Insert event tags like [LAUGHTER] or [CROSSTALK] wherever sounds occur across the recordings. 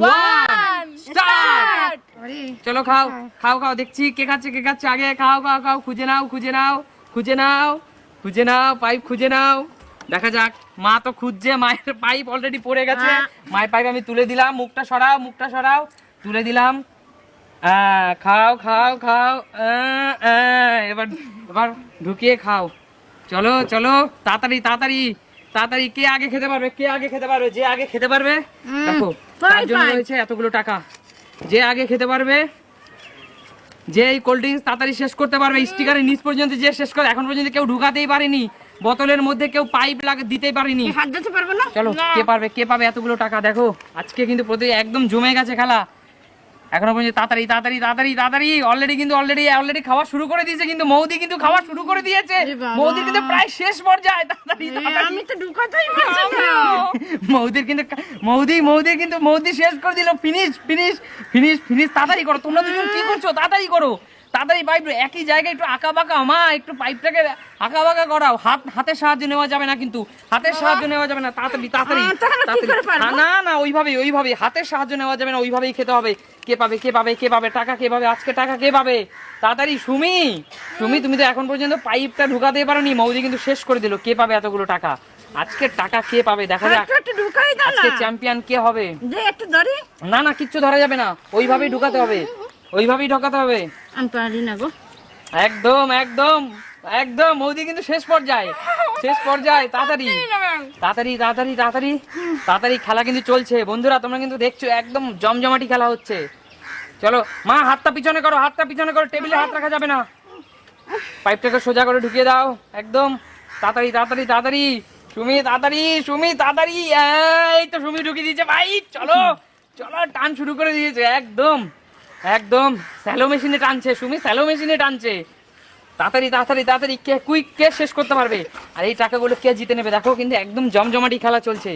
One start চলো খাও খাও খাও দেখছি কে খাচ্ছে কে খাচ্ছে আগে খাও খাও খাও খুঁজে নাও খুঁজে নাও খুঁজে নাও খুঁজে নাও পাইপ খুঁজে নাও দেখা যাক মা তো খুঁজছে মায়ের পাইপ অলরেডি পড়ে গেছে। মায়ের পাইপ আমি তুলে দিলাম মুখটা সরাও মুখটা সরাও তুলে দিলাম। খাও খাও খাও এবার এবার ঢুকিয়ে খাও। চলো চলো তাড়াতাড়ি তাড়াতাড়ি তাড়াতাড়ি কে আগে খেতে পারবে কে আগে খেতে পারবে যে আগে খেতে পারবে দেখো। তার জন্য রয়েছে এতগুলো টাকা। যে আগে খেতে পারবে যে এই কোল্ড ড্রিঙ্কস তাড়াতাড়ি শেষ করতে পারবে স্টিকারের নিচ পর্যন্ত যে শেষ করে এখন পর্যন্ত কেউ ঢুকাতেই পারেনি বোতলের মধ্যে কেউ পাইপ লাগে দিতেই পারেনি। হাত দিতে পারব না? চলো কে পারবে কে পাবে এতগুলো টাকা? দেখো আজকে কিন্তু প্রতি একদম জমে গেছে খেলা। এখনও পর্যন্ত তাড়াতাড়ি তাড়াতাড়ি তাড়াতাড়ি তাড়াতাড়ি। অলরেডি কিন্তু অলরেডি অলরেডি খাওয়া শুরু করে দিয়েছে কিন্তু মৌদি কিন্তু খাওয়া শুরু করে দিয়েছে। মৌদির কিন্তু প্রায় শেষ পর্যায়ে। তাড়াতাড়ি আমি তো ঢুকাতেই মৌদির কিন্তু মৌদি মৌদির কিন্তু মৌদি শেষ করে দিল। ফিনিশ ফিনিশ ফিনিশ ফিনিশ তাড়াতাড়ি করো তোমরা দুজন কি করছ? তাড়াতাড়ি করো। তাড়াতাড়ি পাইপ একই জায়গায় একটু আঁকা বাঁকা মা একটু পাইপটাকে আঁকা বাঁকা করাও। হাত হাতের সাহায্য নেওয়া যাবে না কিন্তু। হাতের সাহায্য নেওয়া যাবে না। তাড়াতাড়ি তাড়াতাড়ি পারব? না না ওইভাবেই ওইভাবেই। হাতের সাহায্য নেওয়া যাবে না ওইভাবেই খেতে হবে। কে পাবে কে পাবে কে পাবে টাকা কে পাবে আজকে টাকা কে পাবে? তাড়াতাড়ি সুমি! সুমি তুমি তো এখন পর্যন্ত পাইপটা ঢুকাতে পারোনি। মৌদি কিন্তু শেষ করে দিল কে পাবে এতগুলো টাকা। আজকে টাকা কে পাবে? দেখা যাক। আজকে চ্যাম্পিয়ন কে হবে? যে একটু ধরি। না না কিচ্ছু ধরা যাবে না। ওইভাবেই ঢুকাতে হবে। ওইভাবেই ঢোকাতে হবে। আমি পারি না গো। একদম একদম একদম। মৌদি কিন্তু শেষ পর্যায়ে। শেষ পর্যায়ে তাড়াতাড়ি। তাড়াতাড়ি তাড়াতাড়ি তাড়াতাড়ি। তাড়াতাড়ি খেলা কিন্তু চলছে। বন্ধুরা তোমরা কিন্তু দেখছ একদম জমজমাটি খেলা হচ্ছে। চলো মা হাতটা পিছনে করো হাতটা পিছনে করো টেবিলে হাত রাখা যাবে না। পাইপটাকে সোজা করে ঢুকিয়ে দাও একদম। তাড়াতাড়ি তাড়াতাড়ি তাড়াতাড়ি। সুমি তাড়াতাড়ি সুমি তাড়াতাড়ি। এই তো সুমি ঢুকিয়ে দিয়েছে ভাই চলো। চলো টান শুরু করে দিয়েছে একদম। একদম। স্যালো মেশিনে টানছে সুমি স্যালো মেশিনে টানছে। তাড়াতাড়ি তাড়াতাড়ি তাড়াতাড়ি। কে কুইক কে শেষ করতে পারবে? আর এই টাকাগুলো কে জিতে নেবে? দেখো কিন্তু একদম জমজমাটি খেলা চলছে।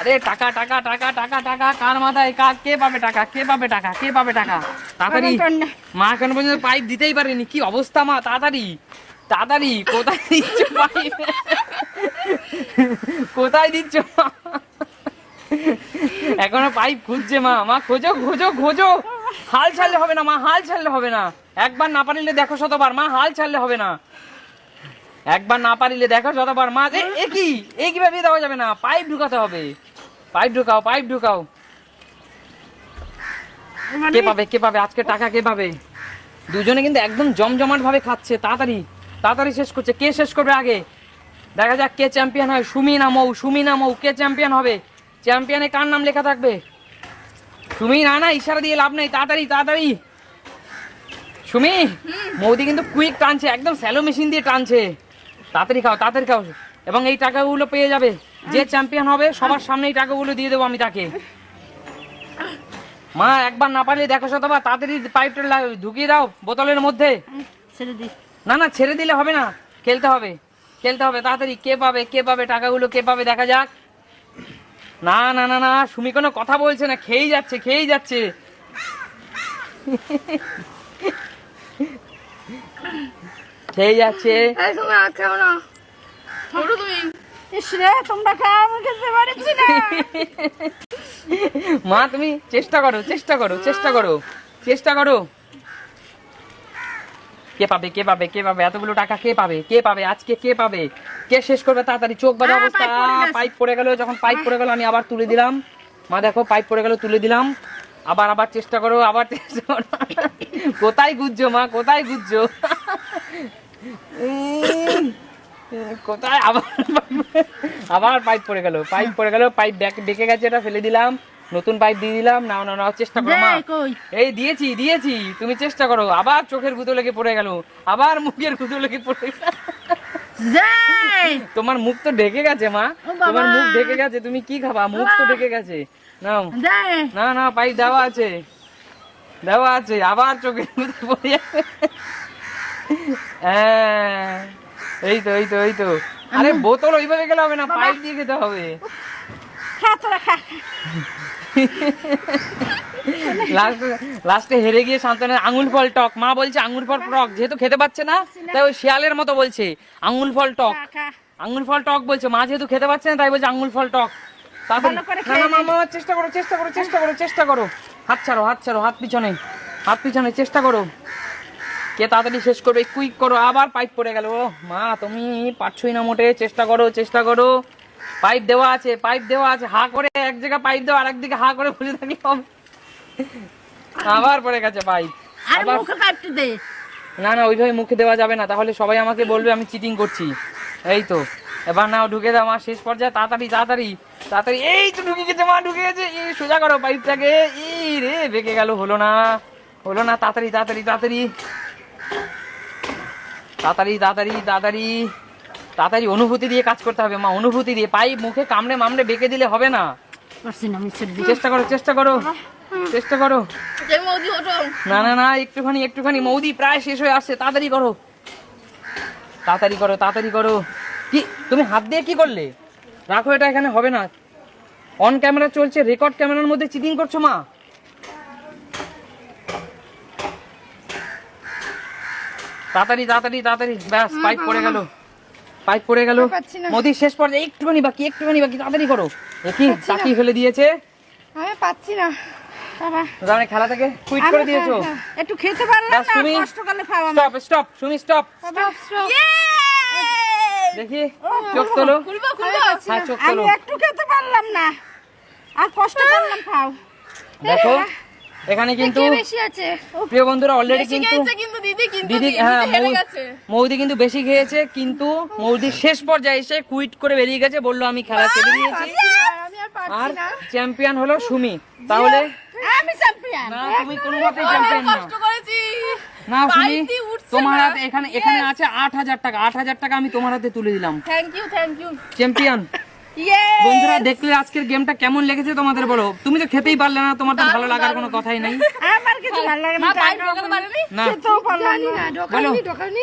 আরে টাকা টাকা টাকা টাকা টাকা কার মাথায় কার কে পাবে টাকা? কে পাবে টাকা? কে পাবে টাকা? তাড়াতাড়ি। মা কেন পর্যন্ত পাইপ দিতেই পারেনি? কি অবস্থা মা? তাড়াতাড়ি। তাড়াতাড়ি। কোথায় দিচ্ছ পাইপ? কোথায় দিচ্ছ? এখনও পাইপ খুঁজছে মা। মা খোঁজো খোঁজো খোঁজো। হাল ছাড়লে হবে না মা হাল ছাড়লে হবে না। একবার না পারিলে দেখো শতবার মা হাল ছাড়লে হবে না। একবার না পারিলে দেখো শতবার মা এ এ কি? এ কীভাবে দেওয়া যাবে না? পাইপ ঢুকাতে হবে। Pipe ঢুকাও pipe ঢুকাও। কে পাবে কে পাবে? আজকে টাকা কে পাবে? দুজনে কিন্তু একদম জমজমাট ভাবে খাচ্ছে। তাড়াতাড়ি তাড়াতাড়ি শেষ করছে। কে শেষ করবে আগে? দেখা যাক কে চ্যাম্পিয়ন হয়। সুমি না মৌ সুমি না মৌ কে চ্যাম্পিয়ন হবে? চ্যাম্পিয়নে কার নাম লেখা থাকবে? সুমি না না ইশারা দিয়ে লাভ নেই। তাড়াতাড়ি তাড়াতাড়ি। সুমি মৌদি কিন্তু কুইক টানছে একদম স্যালো মেশিন দিয়ে টানছে। তাড়াতাড়ি খাও তাড়াতাড়ি খাও। এবং এই টাকাগুলো পেয়ে যাবে। যে চ্যাম্পিয়ন হবে সবার সামনে এই টাকাগুলো দিয়ে দেবো আমি তাকে। মা একবার না পারলে দেখো শতবার তাড়াতাড়ি পাইপটা ঢুকিয়ে দাও বোতলের মধ্যে। ছেড়ে দি না না ছেড়ে দিলে হবে না। খেলতে হবে। খেলতে হবে তাড়াতাড়ি। কে পাবে কে পাবে টাকাগুলো কে পাবে দেখা যাক। না না না না সুমি কোনো কথা বলছে না খেয়েই যাচ্ছে খেয়েই যাচ্ছে। খেয়ে যাচ্ছে। খাও না। মা তুমি চেষ্টা করো চেষ্টা করো চেষ্টা করো চেষ্টা করো। কে পাবে কে পাবে কে পাবে? এতগুলো টাকা কে পাবে কে পাবে? আজকে কে পাবে? কে শেষ করবে? তাড়াতাড়ি চোখ বাজা অবস্থা। পাইপ পড়ে। গেল যখন পাইপ পড়ে গেল আমি আবার তুলে দিলাম। মা দেখো পাইপ পড়ে গেল তুলে দিলাম। আবার আবার চেষ্টা করো আবার চেষ্টা করো। কোথায় গুজছো মা? কোথায় গুজছো? কোথায়? আবার আবার পাইপ পড়ে গেল পাইপ পড়ে গেল পাইপ ডেকে গেছে এটা ফেলে দিলাম নতুন পাইপ দিয়ে দিলাম নাও নাও নাও চেষ্টা করো মা। এই দিয়েছি দিয়েছি তুমি চেষ্টা করো আবার চোখের গুঁতো লেগে পড়ে গেল আবার মুখের গুঁতো লেগে পড়ে গেল। তোমার মুখ তো ঢেকে গেছে মা। তোমার মুখ ঢেকে গেছে তুমি কি খাবা? মুখ তো ঢেকে গেছে। নাও। না না পাইপ দেওয়া আছে। দেওয়া আছে আবার চোখের গুঁতো পড়ে যাবে হ্যাঁ এই তো এই তো এই তো। আরে বোতল ওইভাবে গেলে হবে না পাইপ দিয়ে খেতে হবে। লাস্টে হেরে গিয়ে আঙুল ফল টক। মা বলছে আঙুল ফল টক যেহেতু খেতে পাচ্ছে না তাই ওই শিয়ালের মতো বলছে আঙুল ফল টক। আঙুল ফল টক বলছে মা যেহেতু খেতে পাচ্ছে না তাই বলছে আঙুল ফল টক। চেষ্টা করো চেষ্টা করো চেষ্টা করো চেষ্টা করো। হাত ছাড়ো হাত ছাড়ো হাত পিছনে হাত পিছনে চেষ্টা করো। কে তাড়াতাড়ি শেষ করবে? কুইক করো আবার পাইপ পড়ে গেল। ও মা তুমি পারছই না মোটে। চেষ্টা করো চেষ্টা করো। পাইপ দেওয়া আছে পাইপ দেওয়া আছে। হা করে এক জায়গায় পাইপ দেওয়া আর একদিকে হা করে বসে থাকি আবার পড়ে গেছে পাইপ না না ওইভাবে মুখে দেওয়া যাবে না। তাহলে সবাই আমাকে বলবে আমি চিটিং করছি। এই তো। এবার নাও ঢুকে দাও মা শেষ পর্যায়ে। তাড়াতাড়ি তাড়াতাড়ি তাড়াতাড়ি। এই তো ঢুকে গেছে মা ঢুকে গেছে। এই সোজা করো পাইপটাকে এই রে বেঁকে গেল হলো না। হলো না তাড়াতাড়ি তাড়াতাড়ি তাড়াতাড়ি। তাড়াতাড়ি তাড়াতাড়ি তাড়াতাড়ি। তাড়াতাড়ি অনুভূতি দিয়ে কাজ করতে হবে মা অনুভূতি দিয়ে। পাইপ মুখে কামড়ে মামড়ে বেঁকে দিলে হবে না। চেষ্টা করো চেষ্টা করো চেষ্টা করো। না না না একটুখানি একটুখানি। মৌদি প্রায় শেষ হয়ে আসছে তাড়াতাড়ি করো। তাড়াতাড়ি করো তাড়াতাড়ি করো। কি তুমি হাত দিয়ে কি করলে? রাখো এটা এখানে হবে না। অন ক্যামেরা চলছে রেকর্ড ক্যামেরার মধ্যে চিটিং করছ মা? তাড়াতাড়ি তাড়াতাড়ি তাড়াতাড়ি। ব্যাস পাইপ পড়ে গেল। পাইপ পড়ে গেল। পাচ্ছি মোদি শেষ পর্যায়ে একটুখানি বাকি একটুখানি বাকি তাড়াতাড়ি করো। দেখি চাকি ফেলে দিয়েছে। আমি পাচ্ছি না। বাবা। খেলা থেকে কুইট করে দিয়েছ। হ্যাঁ, হ্যাঁ, একটু খেতে পারলাম না কষ্ট করলে খাওয়া স্টপ স্টপ সুমি স্টপ দেখি চোখ তোলো। হ্যাঁ, চোখ আমি একটু খেতে পারলাম না। আর কষ্ট করলাম খাও। দেখো এখানে কিন্তু প্রিয় বন্ধুরা অলরেডি কিন্তু দিদি হ্যাঁ মৌদি কিন্তু বেশি খেয়েছে কিন্তু মৌদি শেষ পর্যায়ে এসে কুইট করে বেরিয়ে গেছে বলল আমি খেলা ছেড়ে দিয়েছি। আর চ্যাম্পিয়ন হলো সুমি। তাহলে আমি চ্যাম্পিয়ন না তুমি চ্যাম্পিয়ন না। তোমার হাতে এখানে এখানে আছে আট হাজার টাকা। আট হাজার টাকা আমি তোমার হাতে তুলে দিলাম। Thank you thank you champion বন্ধুরা দেখলে আজকের গেমটা কেমন লেগেছে তোমাদের বলো? তুমি তো খেতেই পারলে না তোমার তো ভালো লাগার কোনো কথাই নাই। আমার কিছু ভালো লাগে না পাইপ ঢোকাতে পারেনি? না। খেতেও পারলাম না। বলো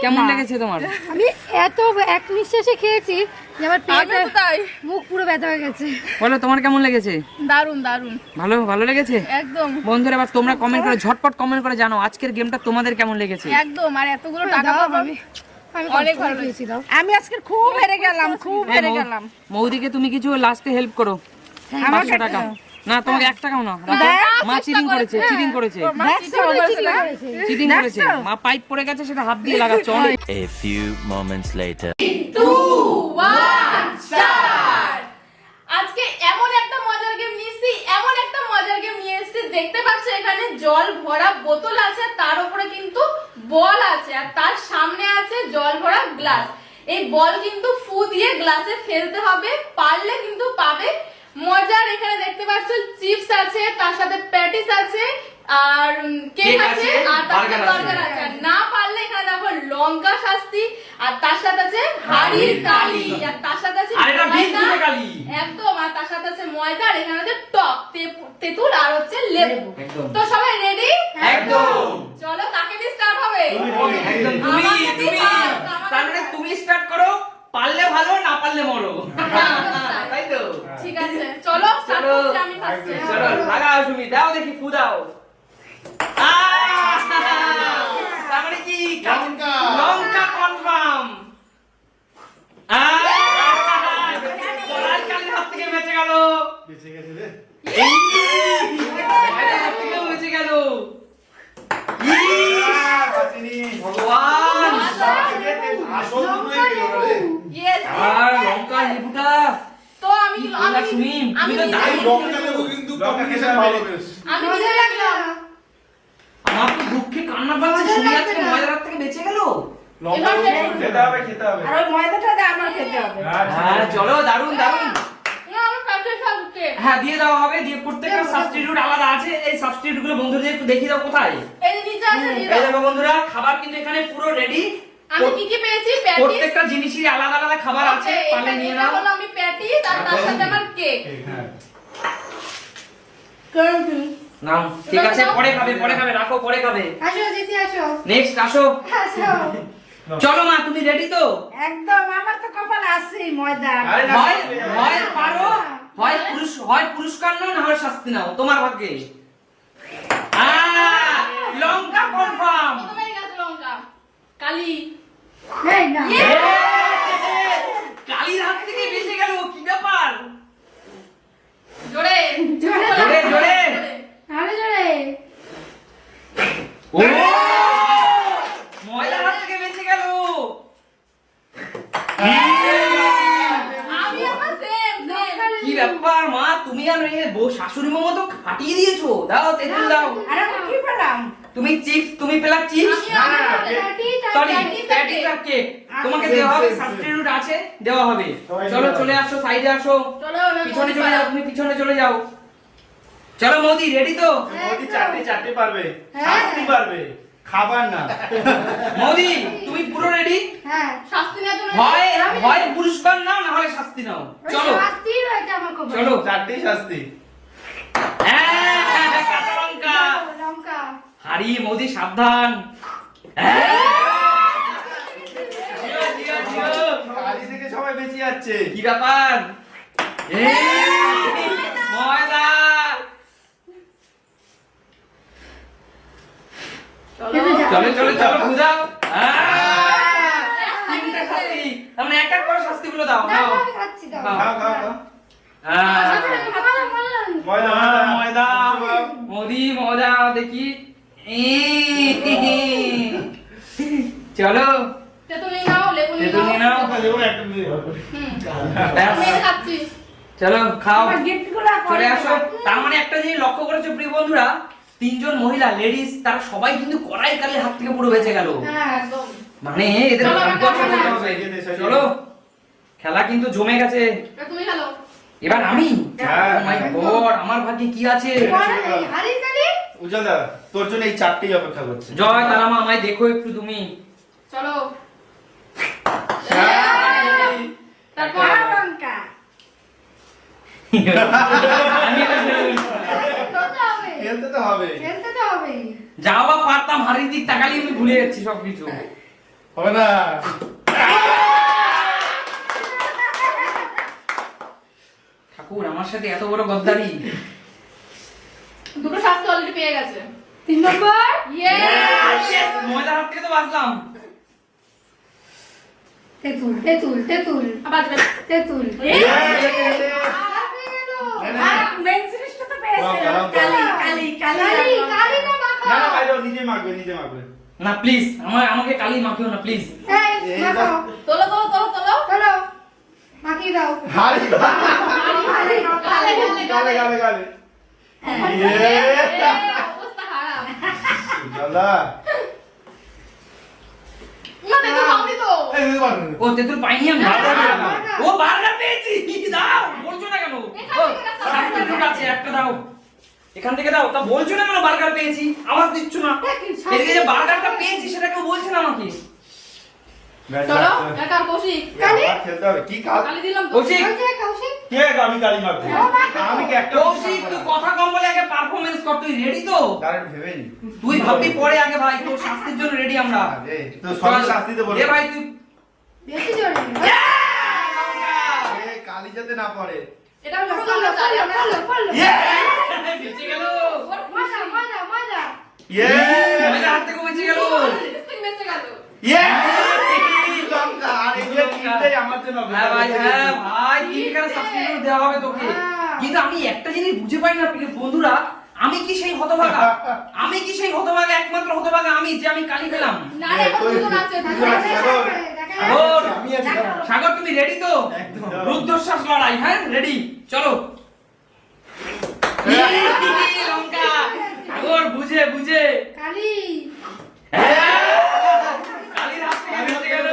কেমন লেগেছে তোমার? আমি এত এক নিঃশ্বাসে খেয়েছি যে আমার পেটে তাই। মুখ পুরো ব্যথা হয়ে গেছে। বলো তোমার কেমন লেগেছে? দারুণ দারুণ ভালো ভালো লেগেছে? একদম। বন্ধুরা এবার তোমরা কমেন্ট করে ঝটপট কমেন্ট করে জানো আজকের গেমটা তোমাদের কেমন লেগেছে? একদম আর এতগুলো টাকা দাও পাবো? আমি আজকে খুব হেরে গেলাম খুব হেরে গেলাম। মৌদিকে তুমি কিছু লাস্টে হেল্প করো। পাঁচশো টাকা। না তোমাকে এক টাকাও না। মা চিটিং করেছে। চিটিং করেছে। চিটিং করেছে। মা পাইপ পড়ে গেছে সেটা হাত দিয়ে লাগাচ্ছে। অনেক A few moments later. আজকে এমন একটা মজার গেম নিয়েছি এমন একটা মজার গেম নিয়ে এসেছি। দেখতে পাচ্ছ এখানে জল ভরা বোতল আছে তার উপরে কিন্তু বল আছে আর তার সামনে আছে জল ভরা গ্লাস এই বল কিন্তু ফু দিয়ে গ্লাসে ফেলতে হবে পারলে কিন্তু পাবে। মজার এখানে দেখতে পাচ্ছ চিপস আছে তার সাথে প্যাটিস আছে আর কেক আছে আর তার সাথে burger আছে। না পারলে এখানে দেখো লঙ্কা শাস্তি আর তার সাথে আছে হাড়ির কালি আর তার সাথে আছে আর এটা ময়দা। একদম আর তার সাথে আছে ময়দা আর এখানে আছে টক তেঁতুল আর হচ্ছে লেবু। তো সবাই রেডি একদম। চলো কাকে দিয়ে স্টার্ট হবে? তুমি তুমি দিয়ে first, আমাকে তার মানে তুমি স্টার্ট করো পারলে ভালো না পারলে মরো। তাই তো? ঠিক আছে চলো স্টার্ট চলো। করছি আমি ফার্স্টে চলো লাগাও তুমি দাও দেখি ফু দাও! তার মানে কি? লঙ্কা। লঙ্কা কনফার্ম বেঁচে গেল। বেঁচে গেছে রে। বেঁচে গেল। আমার তো দুঃখে। কান্না পাচ্ছে শুনে আজকে ময়দার হাত থেকে বেঁচে গেল খেতে হবে খেতে হবে। আর ময়দাটা আমার খেতে হবে। হ্যাঁ চলো দারুণ দারুণ না আমার ফার্স্টে সবকে হ্যাঁ দিয়ে দেওয়া হবে দিয়ে প্রত্যেকটা সাবস্টিটিউট আলাদা আছে। এই সাবস্টিটিউটগুলো বন্ধুদের একটু দেখিয়ে দাও কোথায়? এই নিচে আছে এই দেখো বন্ধুরা খাবার কিন্তু এখানে পুরো রেডি আমি কি কি পেয়েছি? প্যাটিস। প্রত্যেকটা আলাদা আলাদা খাবার আছে নিয়ে নাও। হলো আমি প্যাটিস আর তার সাথে আমার কেক। হ্যাঁ। নাও ঠিক আছে পরে খাবে পরে খাবে রাখো পরে খাবে। আসো দিদি আসো। নেক্সট আসো। আসো। [LAUGHS] চলো মা তুমি রেডি তো? একদম আমার তো কপাল আছে ময়দা। হয় হয় পারো? হয় পুরুষ হয় পুরস্কার নাও না হয় শাস্তি নাও তোমার ভাগ্যে। লঙ্কা কনফার্ম কালির হাত থেকে বেঁচে গেল কি ব্যাপার? জোরে। হাত থেকে বেঁচে গেল। ইয়ে! ব্যাপার মা? তুমি আর এই বউ শাশুড়ি মা তো ফাটিয়ে দিয়েছ। দাও তেঁতুল দাও। আরে আমি কি পেলাম? তুমি চিপস তুমি পেলা চিপস না, না, সরি প্যাটিস আর কেক তোমাকে দেওয়া হবে. সাবস্টিটিউট আছে দেওয়া হবে। চলো চলে আসো সাইডে আসো। চলো পিছনে চলে যাও তুমি পিছনে চলে যাও। চলো মোদি রেডি তো? মোদি চারটে চারটে পারবে। হ্যাঁ। পারবে। খাবার না। মোদি তুমি পুরো রেডি হ্যাঁ শাস্তি হয় হয় পুরস্কার নাও না হলে শাস্তি নাও। চলো। শাস্তি রয়েছে আমার খবর। চলো। চারটেই শাস্তি। হ্যাঁ, কাঁচা লঙ্কা। লঙ্কা হারি মোদি সাবধান। হ্যাঁ। সবাই বেঁচে যাচ্ছে। কি ব্যাপার এই, ময়দা চলো। চলো চলো বুঝাও তিনটে শাস্তি। তার মানে এক এক করে শাস্তিগুলো দাও দাও, দাও। খাচ্ছি দাও। দাও। খাও খাও খাও হ্যাঁ। ময়দা ময়দা ময়দা ময়দা মোদি ময়দা দেখি। চলো। চলো খাও। চলে আসো। তার মানে একটা জিনিস লক্ষ্য করেছ প্রিয় বন্ধুরা তিনজন মহিলা লেডিস তারা সবাই কিন্তু কড়াই কালের হাত থেকে পুরো বেঁচে গেল। হ্যাঁ মানে এদের চলো, খেলা কিন্তু জমে গেছে। এবার তুমি খেলো। এবার আমি? হ্যাঁ, Oh হ্যাঁ। God, আমার ভাগ্যে কি আছে? তোর জন্য এই চারটেই অপেক্ষা করছে। জয় তারামা আমায় দেখো একটু তুমি। চলো। তারপর লঙ্কা। [LAUGHS] আমি এটা ফেলব। খেলতে হবে খেলতে তো হবে। খেলতে তো হবে যাও বা পারতাম হারির দিক তাকালি আমি ভুলে যাচ্ছি সবকিছু। হবে না। ঠাকুর আমার সাথে এত বড় গদ্দারি। দুটো শাস্তি অলরেডি পেয়ে গেছে। তিন নম্বর? ইয়ে Yes, ময়দার হাত থেকে তো বাঁচলাম। তেঁতুল তেঁতুল তেঁতুল। আবার। তেঁতুল। না, ও নিজে মাখবে নিজে মাখবে না প্লিজ আমার আমাকে কালি মাখিও না প্লিজ এই এই দাও। তোলো তোলো তোলো তোলো। মাখিয়ে দাও। হাই গালে, গালে, গালে গালে। গালে গালে এ, অবস্থা খারাপ। উজ্জ্বল না দেখো খাওনি তো। এই দিদি বল ও তেঁতুল পাইনি আমি। ও বার্গার পেয়েছি। দাও বলছো না কেন? একটা দাও। এখান থেকে দাও। তা বলছো না কেন বার্গার পেয়েছি? আওয়াজ দিচ্ছ না। এদিকে যে বার্গারটা পেয়েছি সেটা কেউ বলছে না আমাকে। চলো এটা কৌশিক। কালি? খেলতে হবে। কি কাল কালি দিলাম কৌশিক। কৌশিক কৌশিক। কে আমি কালি মাখবো আমি কি একটা কৌশিক তুই কথা কম বলে আগে পারফরমেন্স কর। তুই রেডি তো? দাঁড়ান ভেবে নি তুই ভাববি পরে আগে ভাই তোর শাস্তির জন্য রেডি আমরা। তো শাস্তি দেবো এ ভাই তুই বেশি জোরে। এ, কালি যাতে না পড়ে। এটা পড়ল, পুরো আমরা চাই পড়ল, আমরা পড়ল, পড়ল। বেঁচে গেল। মজা মজা মজা ইয়ে ময়দা হাত থেকে বেঁচে গেল। বেঁচে গেল। ইয়ে লঙ্কা আর এগুলো তিনটেই আমার জন্য হ্যাঁ ভাই হ্যাঁ ভাই তিনখানা সাবস্টিটিউট দেওয়া হবে তোকে? হ্যাঁ। কিন্তু আমি একটা জিনিস বুঝে পাই না বন্ধুরা। আমি কি সেই হতভাগা? আমি কি সেই হতভাগা? একমাত্র হতভাগা আমি যে আমি কালি পেলাম। সাগর তুমি রেডি তো? একদম। রুদ্রশ্বাস লড়াই হ্যাঁ? রেডি চলো। লঙ্কা। সাগর বুঝে বুঝে। কালি। কালির হাত থেকে বেঁচে গেল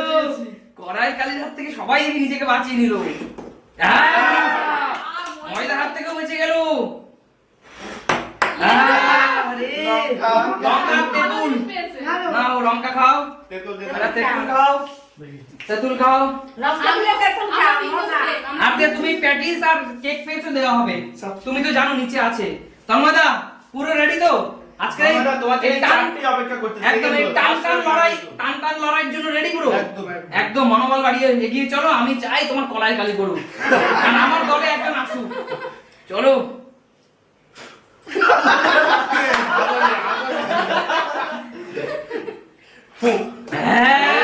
কড়াই কালির হাত থেকে সবাই নিজেকে বাঁচিয়ে নিল। ময়দার হাত থেকেও বেঁচে গেল। লঙ্কা। লঙ্কা তেঁতুল। নাও লঙ্কা খাও। তেঁতুল তেঁতুল খাও। তেঁতুল খাও। রসগোল্লা তেঁতুল আমরা খাও তিনজন মজা same, আমরা আর যে তুমি প্যাটিস আর কেক পেয়েছ দেওয়া হবে। তুমি তো জানো নিচে আছে। তন্ময়দা পুরো রেডি তো? আজকে এই- টান অপেক্ষা করছি একদম এই টান টান লড়াই টান টান লড়াইয়ের জন্য রেডি পুরো একদম, মনোবল বাড়িয়ে এগিয়ে চলো। আমি চাই তোমার কলাই কালি করুক। কারণ আমার দলে একজন আসুক। চলো। হ্যাঁ।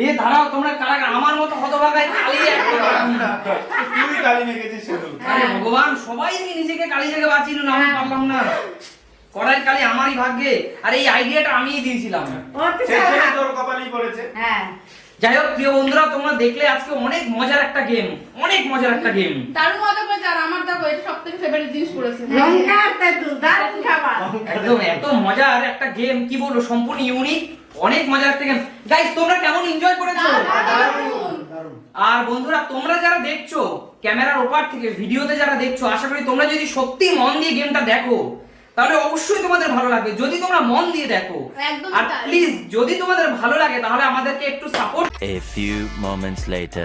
এ দাঁড়াও তোমরা কারা কারা? আমার মতো হতভাগায় কালি তুই কালি মেখেছিস শুধু ভগবান সবাই কি নিজেকে কালি থেকে বাঁচিয়ে নিল আমি পারলাম না। কড়াই কালি আমারই ভাগ্যে। আর এই আইডিয়াটা আমিই দিয়েছিলাম। তোর কপালই পড়েছে। হ্যাঁ। যাই হোক প্রিয় বন্ধুরা তোমরা দেখলে আজকে অনেক মজার একটা গেম অনেক মজার একটা গেম দারুণ মজা করেছে আর আমার দেখো এটা সব থেকে ফেভারিট জিনিস করেছে লঙ্কা আর তেঁতুল দারুণ খাবার। একদম এত মজার একটা গেম কি বলব সম্পূর্ণ ইউনিক অনেক মজার একটা গেম গাইস তোমরা কেমন এনজয় করেছ? দারুণ আর বন্ধুরা তোমরা যারা দেখছ ক্যামেরার ওপার থেকে ভিডিওতে যারা দেখছ আশা করি তোমরা যদি সত্যি মন দিয়ে গেমটা দেখো তাহলে অবশ্যই তোমাদের ভালো লাগবে। যদি তোমরা মন দিয়ে দেখো আর প্লিজ যদি তোমাদের ভালো লাগে তাহলে আমাদেরকে একটু support A few moments later.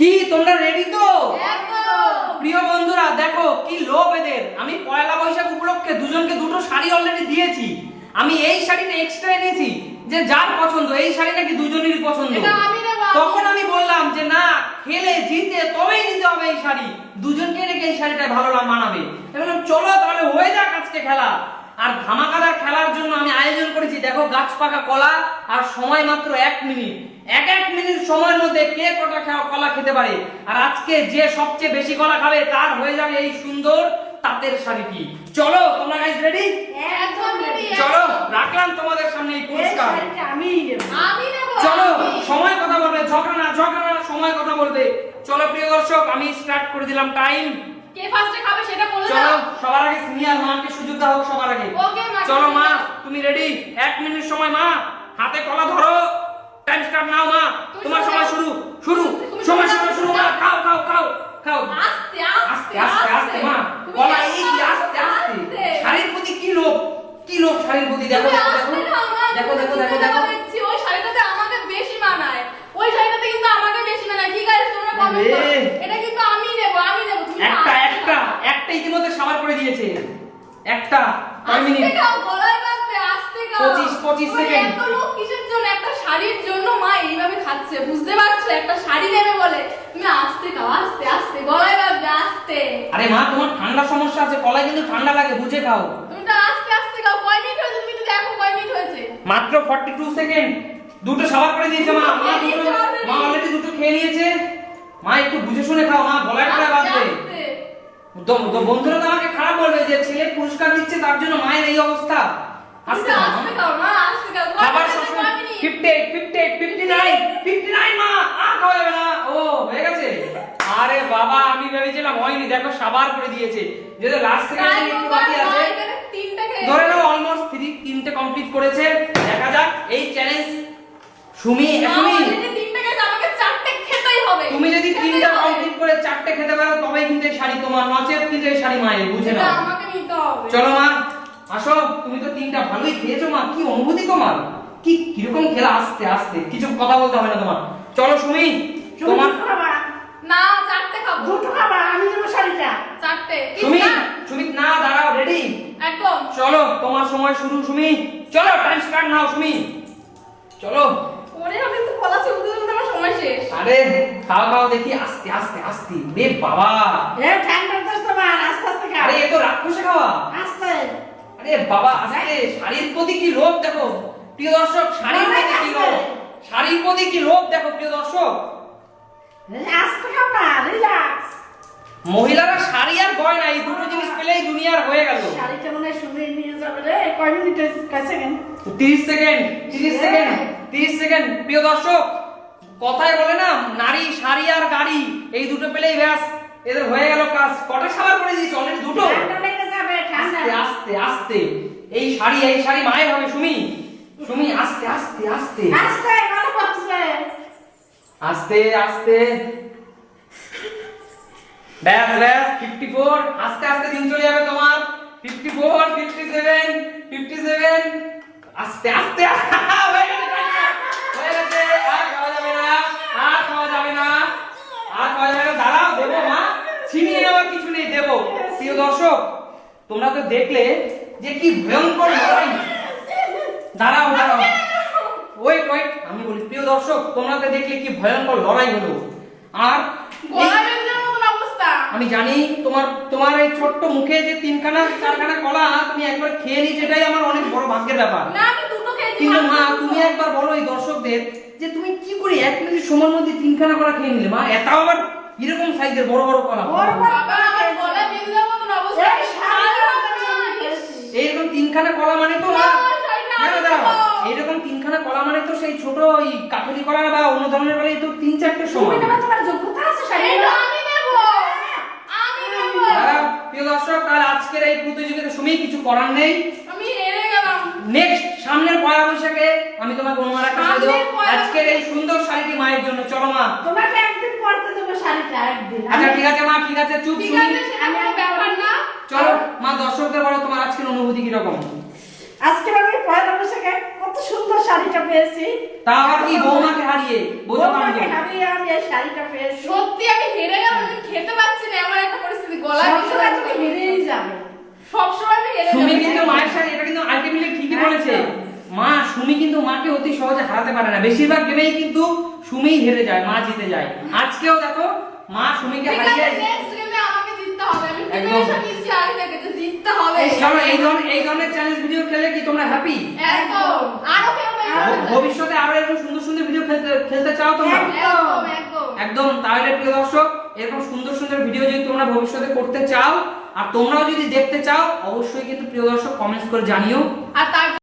কি তোমরা রেডি তো? একদম। প্রিয় বন্ধুরা দেখো কি লোভ এদের। আমি পয়লা বৈশাখ উপলক্ষে দুজনকে দুটো শাড়ি অলরেডি দিয়েছি। আমি এই শাড়িটা এক্সট্রা এনেছি যে যার পছন্দ এই শাড়ি নাকি দুজনেরই পছন্দ। তখন আমি বললাম যে না খেলে জিতে তবেই নিতে হবে এই শাড়ি। দুজনকে রেখে এই শাড়িটা ভালো লাগ- মানাবে। বললাম চলো তাহলে হয়ে যাক আজকে খেলা। আর ধামাকাদার খেলার জন্য আমি আয়োজন করেছি দেখো গাছ পাকা কলা আর সময় মাত্র এক মিনিট। এক এক মিনিট সময়ের মধ্যে কে কটা কলা খেতে পারে? আর আজকে যে সবচেয়ে বেশি কলা খাবে তার হয়ে যাবে এই সুন্দর তাঁতের শাড়িটি চলো তোমরা গাইস রেডি একদম ready, চলো রাখলাম তোমাদের সামনে এই পুরস্কার। নেব। আমি নেব চলো সময় কথা বলবে ঝগড়া না ঝগড়া না সময় কথা বলবে। চলো প্রিয় দর্শক আমি স্টার্ট করে দিলাম টাইম কে ফার্স্টে খাবে সেটা বলে চলো সবার আগে সিনিয়র মাকে সুযোগ দাও সবার আগে। Okay, মা, চলো মা তুমি রেডি এক মিনিট সময় মা হাতে কলা ধরো। টাইম স্টার্ট নাও মা। তোমার সময় শুরু শুরু। সময় শুরু শুরু শুরু মা খাও খাও খাও। খাও। আস্তে আস্তে আস্তে আস্তে মা। কলা এই কি আস্তে আস্তে। শাড়ির প্রতি কি লোভ? কি লোভ শাড়ির প্রতি? দেখো দেখো দেখো। দেখো দেখো দেখো দেখছি, ওই শাড়িটাতে আমাকে বেশি মানায়। ওই শাড়িটাতে কিন্তু আমাকে বেশি মানায়। ঠিক আছে তোমরা কমেন্ট করো। এটা কিন্তু আমি নেব আমি নেব তুমি একটা একটা। একটা ইতিমধ্যে সাবার করে দিয়েছে। একটা কয় আস্তে মিনিট খাও, গলায় বাঁধবে, আস্তে খাও। পঁচিশ, পঁচিশ তুমি সেকেন্ড। এত লোভ কিসের জন্য? একটা শাড়ির জন্য মা এইভাবে খাচ্ছে, বুঝতে পারছ? একটা শাড়ি নেবে বলে। তুমি আস্তে খাও, আস্তে, আস্তে, গলায় বাঁধবে, আস্তে। আরে মা তোমার ঠান্ডা সমস্যা আছে কলায় কিন্তু ঠান্ডা লাগে বুঝে খাও তুমি তো আস্তে, আস্তে খাও। কয় মিনিট হয়েছে? তুমি একটু দেখো কয় মিনিট হয়েছে। মাত্র 42 সেকেন্ড দুটো সাবার করে দিয়েছে মা মা দুটো মা অলরেডি দুটো খেয়ে নিয়েছে মা একটু বুঝে শুনে খাও মা গলায় গলায় তো বন্ধুরা তো আমাকে খারাপ বলবে যে ছেলে পুরস্কার দিচ্ছে তার জন্য মায়ের এই অবস্থা আস্তে তো মা। খাও, মা, আস্তে খাও। কয় খাবার সবসময় 58 58 59 59 মা আর খাওয়া যাবে না ও হয়ে গেছে আরে বাবা আমি ভেবেছিলাম হয়নি দেখো সাবার করে দিয়েছে যেহেতু লাস্ট তাই একটু বাকি আছে এখানে তিনটা খেয়ে- ধরে নাও অলমোস্ট থ্রি তিনটে কমপ্লিট করেছে দেখা যাক এই চ্যালেঞ্জ সুমি সুমি already তিনটা খেয়েছে, আমাকে চারটে খেতেই হবে। তুমি যদি তিনটা কমপ্লিট করে চারটে খেতে পারো তবেই কিন্তু শাড়ি তোমার নচেত কিন্তু এই শাড়ি মায়ের বুঝে নাও হবে। চলো মা আসো তুমি তো তিনটা ভালোই খেয়েছো মা কি অনুভূতি তোমার? কি কীরকম খেলা আস্তে আস্তে? কিছু কথা বলতে হবে না তোমার। চলো সুমি তোমার না চারটে খাব। দুটো খাবার আমি নেব শাড়িটা। চারটে। সুমি না, সুমি না দাঁড়াও রেডি একদম। চলো তোমার সময় শুরু সুমি। চলো টাইম স্টার্ট নাও সুমি। চলো। ওরে আমি তো কলা চলতে চলতে আমার সময় শেষ। আরে খাও খাও দেখি আস্তে আস্তে আস্তে। রে বাবা। এ ঠান্ডা তো তোমার আস্তে আস্তে খাও। আরে এ তো রাক্ষসে খাওয়া। আস্তে। আরে বাবা আস্তে শাড়ির প্রতি কি লোভ দেখো? প্রিয় দর্শক শাড়ির প্রতি কি লোভ শাড়ির প্রতি কি লোভ দেখো প্রিয় দর্শক? মহিলারা শাড়ি আর গয়না এই দুটো জিনিস পেলেই দুনিয়ার হয়ে গেল। শাড়িটা মনে হয় শুনে নিয়ে যাবে রে। কয় মিনিট হয়েছে? কয় সেকেন্ড তিরিশ সেকেন্ড তিরিশ সেকেন্ড তিরিশ সেকেন্ড। প্রিয় দর্শক কথায় বলে না নারী শাড়ি আর গাড়ি এই দুটো পেলেই ব্যাস এদের হয়ে গেল কাজ। কটা সাবার করে দিয়েছি অলরেডি দুটো। লেগে যাবে ঠান্ডা আস্তে আস্তে আস্তে। এই শাড়ি এই শাড়ি মায়ের হবে সুমি। সুমি আস্তে আস্তে আস্তে। আস্তে গলা বাঁচবে আস্তে আস্তে। ব্যাস ব্যাস ফিফটি ফোর আস্তে আস্তে দিন চলে যাবে তোমার। Fifty four fifty seven fifty seven আস্তে আস্তে। হয়ে গেছে, হয়ে গেছে। আর খাওয়া যাবে না আর খাওয়া যাবে না আর খাওয়া যাবে না। দাঁড়াও দেবো মা। ছিনিয়ে নেওয়ার কিছু নেই দেবো। প্রিয় দর্শক তোমরা তো দেখলে যে কি ভয়ঙ্কর লড়াই। দাঁড়াও দাঁড়াও। ওয়েট ওয়েট আমি বলি প্রিয় দর্শক তোমরা তো দেখলে কি ভয়ঙ্কর লড়াই হলো। আর গলা যাওয়ার আমি জানি তোমার তোমার এই ছোট্ট মুখে যে তিনখানা চারখানা কলা তুমি একবার খেয়ে নিয়েছো এটাই আমার অনেক বড় ভাগ্যের ব্যাপার। না আমি দুটো খেয়েছি কিন্তু মা তুমি একবার বলো এই দর্শকদের যে তুমি কি করে এক মিনিট সময়ের মধ্যে তিনখানা কলা খেয়ে নিলে? মা এত আবার এরকম সাইজের বড় বড় কলা। বড় বড় বাবা আমার গলায় বেঁধে দেওয়ার মতন অবস্থা এই শাড়িটা আমি পেয়েছি। এইরকম তিনখানা কলা মানে তো মা। না, শাড়িটা আমি দাঁড়াও। দেবো। এইরকম তিনখানা কলা মানে তো সেই ছোট ওই কাকুলি কলা বা অন্য ধরনের কলা তো তিন চারটে নেবে তোমার যোগ্যতা আছে আমি আমি প্রিয় দর্শক আজকের এই প্রতিযোগিতা সময় কিছু করার নেই। আমি হেরে গেলাম। নেক্সট সামনের পয়লা বৈশাখে আমি তোমাকে অনুমান একটা শাড়ি দেবো। আজকের এই সুন্দর শাড়িটি মায়ের জন্য। চলো মা। তোমাকে একদিন পরতে দেবো শাড়িটা একদিন। আচ্ছা ঠিক আছে মা ঠিক আছে চুপ শুনি। কোনো ব্যাপার না। চলো মা দর্শকদের বলো তোমার আজকের অনুভূতি কীরকম? আজকে আমি পয়লা বৈশাখে কত সুন্দর শাড়িটা পেয়েছি। তা আবার কি বৌমাকে হারিয়ে? বৌমাকে হারিয়ে আমি এই শাড়িটা পেয়েছি। সত্যি আমি হেরে গেলাম আমি খেতে পাচ্ছি না এমন একটা পরিস্থিতি গলায় সবসময় তুমি হেরেই যাবে। সবসময় আমি হেরে সুমি যাব। কিন্তু মায়ের সাথে এটা কিন্তু আলটিমেটলি ঠিকই বলেছে। মা সুমি কিন্তু মাকে অতি সহজে হারাতে পারে না। বেশিরভাগ গেমেই কিন্তু সুমিই হেরে যায় মা জিতে যায়। আজকেও দেখো মা সুমিকে হারিয়ে হবে আমি একদম। প্রিপারেশন নিচ্ছি আগে থেকে যে জিততে হবে। চলো এই ধরনের এই ধরনের চ্যালেঞ্জ ভিডিও খেলে কি তোমরা হ্যাপি একদম। আরও খেলব ভবিষ্যতে আরও এরকম সুন্দর সুন্দর ভিডিও খেলতে খেলতে চাও তোমরা? একদম একদম। একদম। তাহলে প্রিয় দর্শক এরকম সুন্দর সুন্দর ভিডিও যদি তোমরা ভবিষ্যতে করতে চাও আর তোমরাও যদি দেখতে চাও অবশ্যই কিন্তু প্রিয় দর্শক কমেন্টস করে জানিও। আর তার